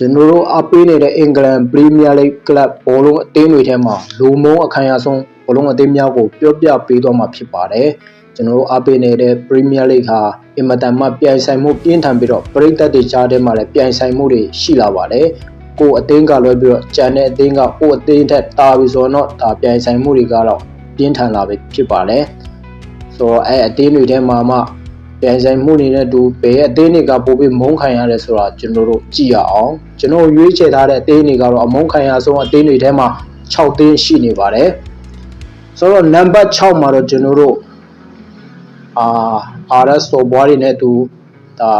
ကျွန်တော်တို့အပေးနေတဲ့အင်္ဂလန်ပရီးမီးယားလိဂ်ကလပ်ဘောလုံးအသင်းတွေထဲမှာလူမုံအခိုင်အဆုံးဘောလုံးအသင်းများကိုပြောပြပေးသွားမှာဖြစ်ပါတယ်ကျွန်တော်တို့အပေးနေတဲ့ပရီးမီးယားလိဂ်ဟာအင်မတန်မှပြိုင်ဆိုင်မှုပြင်းထန်ပြီးတော့ပရိသတ်တွေကြားထဲမှာလည်းပြိုင်ဆိုင်မှုတွေရှိလာပါတယ်ကိုယ်အသင်းကလွှဲပြီးတော့ကြံတဲ့အသင်းကကိုယ်အသင်းထက်တာပြီးဆိုတော့ဒါပြိုင်ဆိုင်မှုတွေကတော့ပြင်းထန်လာပြီဖြစ်ပါတယ်ဆိုတော့အဲအသင်းတွေထဲမှာမှ ပြိုင်ဆိုင်မှုတွေနဲ့တူဘယ်အသင်းတွေကပိုပြီးမုန်းခံရတယ်ဆိုတာကျွန်တော်တို့ကြည့်ရအောင်ကျွန်တော်ရွေးချယ်ထားတဲ့အသင်းတွေကတော့အမုန်းခံရဆုံးအသင်းတွေထဲမှာ6သင်းရှိနေပါတယ်ဆိုတော့နံပါတ်6မှာတော့ကျွန်တော်တို့အာ RS ဆိုဘွားတွေနဲ့တူဒါ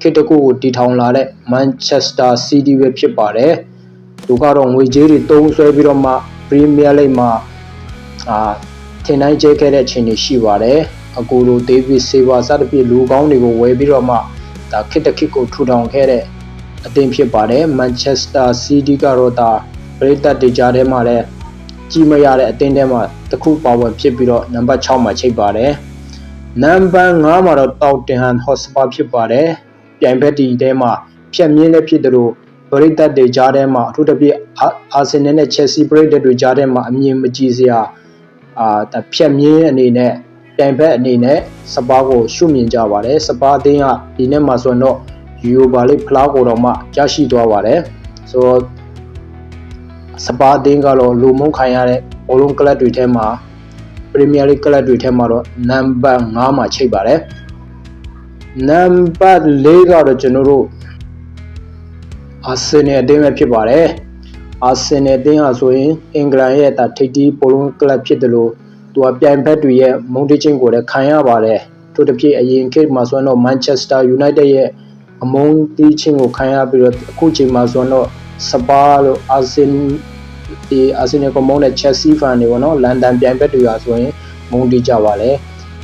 ခေတ်တစ်ခုကိုတည်ထောင်လာတဲ့ Manchester City ပဲဖြစ်ပါတယ်သူကတော့ငွေကြေးတွေသုံးဆွဲပြီးတော့မှ Premier League မှာအာထင်တိုင်းကျဲခဲ့တဲ့အချိန်တွေရှိပါတယ် အကူလိုဒေးဗစ်ဆေးဘာစသဖြင့်လူကောင်းတွေကိုဝယ်ပြီးတော့မှဒါခေတ်တစ်ခေတ်ကိုထူထောင်ခဲ့တဲ့အသင်းဖြစ်ပါတယ် Manchester City ကတော့ဒါပရိသတ်တွေကြားထဲမှာလည်းကြီးမရတဲ့အသင်းထဲမှာတစ်ခုပါဝင်ဖြစ်ပြီးတော့နံပါတ်6မှာချိတ်ပါတယ်နံပါတ်5မှာတော့ Tottenham Hotspur ဖြစ်ပါတယ်ပြိုင်ဘက်ဒီထဲမှာဖြတ်မြင့်လည်းဖြစ်တယ်လို့ပရိသတ်တွေကြားထဲမှာအထူးသဖြင့်အာဆင်နယ်နဲ့ Chelsea ပရိသတ်တွေကြားထဲမှာအမြင်မကြည်စရာအာဒါဖြတ်မြင့်အနေနဲ့ ပြိုင်ဘက်အနေနဲ့စပါးကိုရှုမြင်ကြပါတယ်စပါးအသင်းကဒီနေ့မှာဆိုရင်တော့ယူရိုပါလိဖလားကိုတော့မှရရှိသွားပါတယ်ဆိုတော့စပါးအသင်းကတော့လူမုန်းခံရတဲ့ဘောလုံးကလပ်တွေထဲမှာပရီးမီးယားလိဂ်ကလပ်တွေထဲမှာတော့နံပါတ်5မှာချိတ်ပါတယ်နံပါတ်4ကတော့ကျွန်တော်တို့အာဆင်နယ်အသင်းပဲဖြစ်ပါတယ်အာဆင်နယ်အသင်းဟာဆိုရင်အင်္ဂလန်ရဲ့တာထိပ်တီးဘောလုံးကလပ်ဖြစ်တယ်လို့ သူကပြိုင်ဘက်တွေရဲ့မုန်းတီးခြင်းကိုလည်းခံရပါတယ်ထို့တစ်ဖြစ်အရင်ခေတ်မှာဆိုတော့ Manchester United ရဲ့အမုန်းတီးခြင်းကိုခံရပြီးတော့အခုချိန်မှာဆိုတော့စပါးလို့အာဆင်ဒီအာဆင်နယ်ကမုန်းတဲ့ Chelsea fan တွေပေါ့နော်လန်ဒန်ပြိုင်ဘက်တွေကဆိုရင်မုန်းတီးကြပါလေ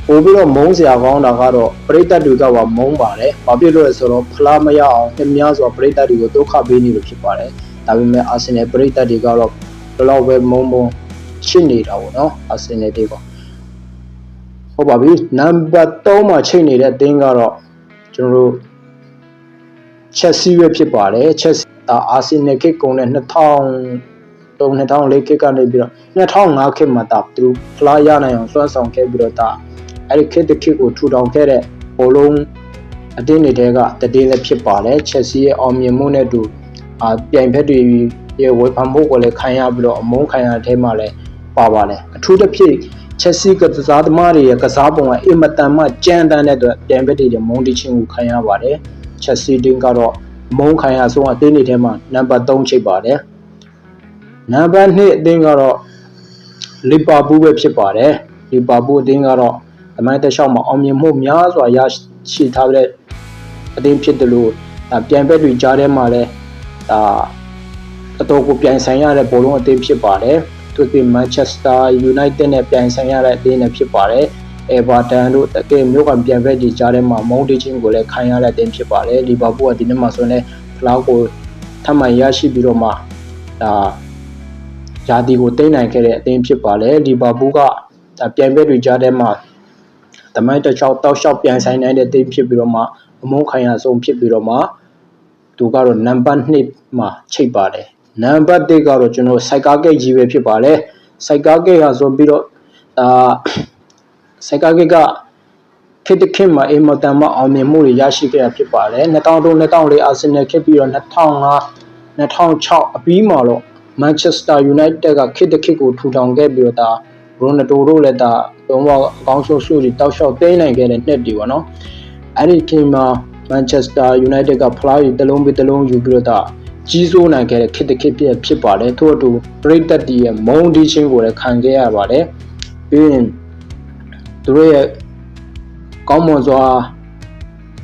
ပို့ပြီးတော့မုန်းစရာကောင်းတာကတော့ပရိသတ်တွေကပါမုန်းပါတယ်။ဘာဖြစ်လို့လဲဆိုတော့ဖလားမရအောင်အများစွာပရိသတ်တွေကိုဒုက္ခပေးနေလို့ဖြစ်ပါတယ်။ဒါပေမဲ့အာဆင်နယ်ပရိသတ်တွေကတော့ဘယ်လောက်ပဲမုန်းမုန်း ချစ်နေတာပေါ့နော်အာဆင်နယ်တွေကဟုတ်ပါပြီနံပါတ်3မှာချိန်နေတဲ့အသင်းကတော့ကျွန်တော်တို့ချက်စီပဲဖြစ်ပါတယ်ချက်ဒါအာဆင်နယ်ကိတ်ကုန်တဲ့2000 2004ခေတ်ကနေပြီးတော့2005ခေတ်မှာဒါသူဖလားရနိုင်အောင်စွမ်းဆောင်ခဲ့ပြီးတော့ဒါအဲ့ဒီခေတ်တစ်ခေတ်ကိုထူထောင်ခဲ့တဲ့ဘောလုံးအတင်းတွေတဲကတည်င်းလည်းဖြစ်ပါတယ်ချက်စီရဲ့အောင်မြင်မှုနဲ့တူအာပြိုင်ဘက်တွေရဲ့ဝေဖန်မှုကိုလည်းခံရပြီးတော့အမုန်းခံရတဲ့ထဲမှာလည်း ပါပါတယ်အထူးသဖြင့်ချက်စီကစားသမားတွေရဲ့ကစားပုံကအင်မတန်မှကြမ်းတမ်းတဲ့အတွက်ပြိုင်ဘက်တွေရဲ့မုန်းတီးခြင်းကိုခံရပါတယ်ချက်စီတင်းကတော့မုန်းခံရဆုံးအသင်းတွေထဲမှာနံပါတ်3ချိတ်ပါတယ်နံပါတ်2အသင်းကတော့လီဗာပူးပဲဖြစ်ပါတယ်လီဗာပူးအသင်းကတော့အမိုင်းတက်လျှောက်မှာအောင်မြင်မှုများစွာရရှိထားတဲ့အသင်းဖြစ်တယ်လို့ဒါပြိုင်ဘက်တွေကြားထဲမှာလည်းဒါအတော်ကိုပြိုင်ဆိုင်ရတဲ့ဘောလုံးအသင်းဖြစ်ပါတယ် သူကမန်ချက်စတာယူနိုက်တက်နဲ့ပြိုင်ဆိုင်ရတဲ့အသင်းနဲ့ဖြစ်ပါတယ်အေဗာတန်တို့တကယ်မျိုးကပြိုင်ဘက်တွေကြားထဲမှာမုန်းတီးခြင်းကိုလည်းခံရတဲ့အသင်းဖြစ်ပါတယ်လီဗာပူးကဒီနေ့မှဆိုရင်ဖလားကိုထပ်မံရရှိပြီးတော့မှဒါယာတီကိုတိမ့်နိုင်ခဲ့တဲ့အသင်းဖြစ်ပါတယ်လီဗာပူးကဒါပြိုင်ဘက်တွေကြားထဲမှာတမိုင်းတစ်ချောက်တောက်လျှောက်ပြိုင်ဆိုင်နိုင်တဲ့အသင်းဖြစ်ပြီးတော့မှအမုန်းခံရဆုံးဖြစ်ပြီးတော့မှသူကတော့နံပါတ်2မှာချိတ်ပါတယ် နံပါတ်1ကတော့ကျွန်တော်စိုက်ကားဂိတ်ကြီးပဲဖြစ်ပါတယ်စိုက်ကားဂိတ်ဟာဆိုပြီးတော့အာစိုက်ကားဂိတ်ကခေတ်တစ်ခေတ်မှာအင်မတန်မှအောင်မြင်မှုတွေရရှိခဲ့တာဖြစ်ပါတယ်2003 2004အာဆင်နယ်ခေတ်ပြီးတော့2005 2006အပြီးမှာတော့ Manchester United ကခေတ်တစ်ခေတ်ကိုထူထောင်ခဲ့ပြီးတော့ဒါရိုနယ်ဒိုတို့လည်းဒါဘုံဘအကောင်းဆုံးဆုတွေတောက်လျှောက်သိမ်းနိုင်ခဲ့တဲ့နှစ်တွေပေါ့နော်အဲ့ဒီချိန်မှာ Manchester United ကဖလားတွေတစ်လုံးပြီးတစ်လုံးယူပြီးတော့ဒါ ကြီးစိုးနိုင်ခဲ့တဲ့ခေတ်တစ်ခေတ်ပြည့်ဖြစ်ပါတယ်ထို့အတူပရိသတ်တီရဲ့မုံဒီချင်းကိုလည်းခံခဲ့ရပါတယ်ပြီးရင်သူတို့ရဲ့ကောင်းမွန်စွာ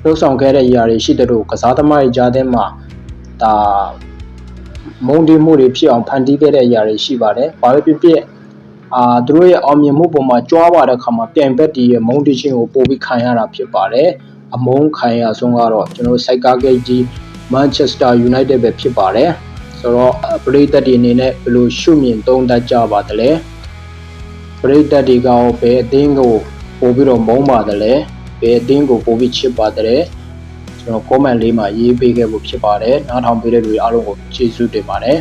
လှုပ်ဆောင်ခဲ့တဲ့အရာတွေရှိတဲ့တို့ကစားသမားတွေကြားထဲမှာဒါမုံဒီမှုတွေဖြစ်အောင်ဖန်တီးခဲ့တဲ့အရာတွေရှိပါတယ်ဘာပဲဖြစ်ဖြစ်အာသူတို့ရဲ့အောင်မြင်မှုပုံမှာကြွားပါတဲ့ခါမှာပြိုင်ဘက်တီရဲ့မုံတီချင်းကိုပို့ပြီးခံရတာဖြစ်ပါတယ်အမုန်းခံရဆုံးကတော့ကျွန်တော်စိုက်ကားဂိတ်ကြီး Manchester United ပဲဖြစ်ပါတယ်ဆိုတော့ပရိသတ်တွေအနေနဲ့ဘယ်လိုရှုမြင်သုံးသပ်ကြပါသလဲပရိသတ်တွေကရောဘယ်အသင်းကိုပို့ပြီးတော့မုန်းပါတယ်လဲဘယ်အသင်းကိုပို့ပြီးချစ်ပါတယ်ကျွန်တော် comment လေးမှာရေးပေးခဲ့ဖို့ဖြစ်ပါတယ်နားထောင်ပေးတဲ့လူတွေအားလုံးကိုကျေးဇူးတင်ပါတယ်